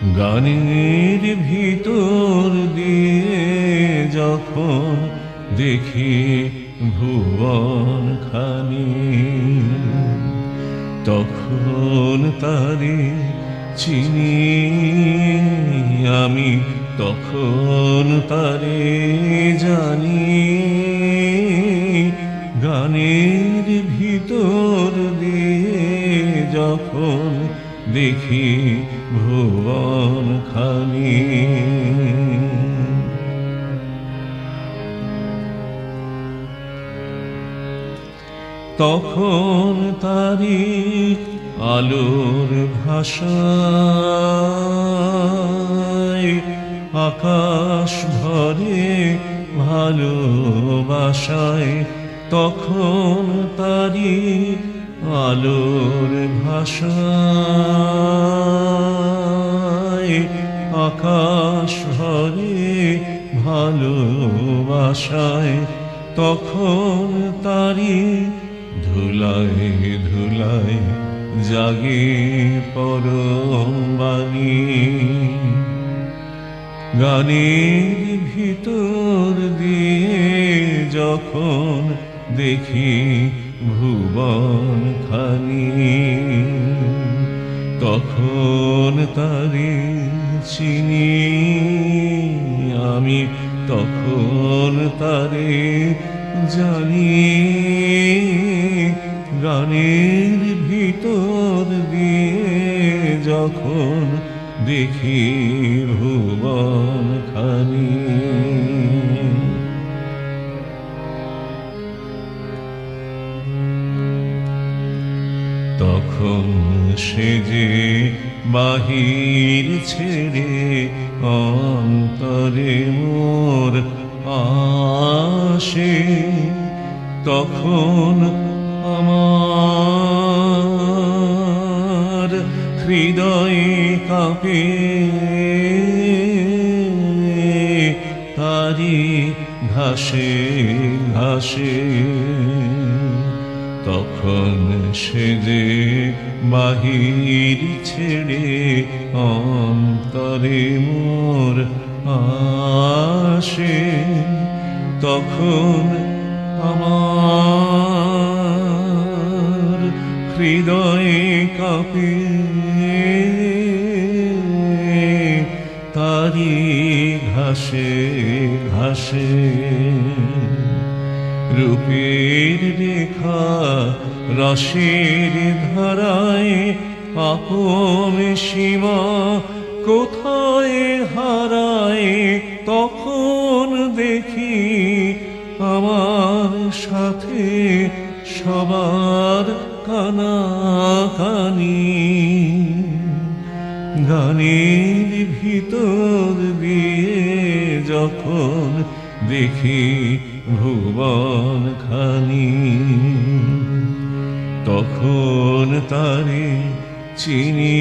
গানের ভিতর দিয়ে যখন দেখি ভুবন খানি তখন তারে চিনি আমি, তখন তারে জানি। গানের ভিতর দিয়ে যখন দেখি ভুবন খানি। তখন তারি আলোর ভাষায় আকাশ ভরে ভালোবাসায় তখন তারি আলোর ভাষায় আকাশ ভরে ভালোবাসায়, তখন তারি ধুলায় ধুলায় জাগে পরম গানের ভিতর দিয়ে যখন দেখি ভুবন খানি তখন তারে চিনি? আমি তখন তারে জানি। গানের ভিতর দিয়ে যখন দেখি ভুবন খানি তখন সে যে বাহির ছেড়ে অন্তরে মোর আসে, তখন আমার হৃদয়ে কাঁপে তারি ঘাসে ঘাসে। তখন সে যে বাহির ছেড়ে অন্তরে মোর আসে। তখন আমার হৃদয়ে কাঁপে তারি ঘাসে ঘাসে। রূপের রেখা, রসের ধারায় আপন সীমা কোথায় হারায় তখন দেখি আমার সাথে সবার কানাকানি। গানের ভিতর দিয়ে যখন দেখি ভুবন খানি। তখন তারে চিনি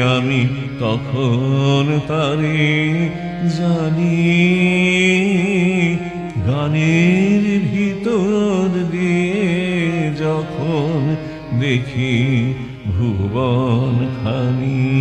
আমি, তখন তারে জানি। গানের ভিতর দিয়ে যখন দেখি ভুবন খানি।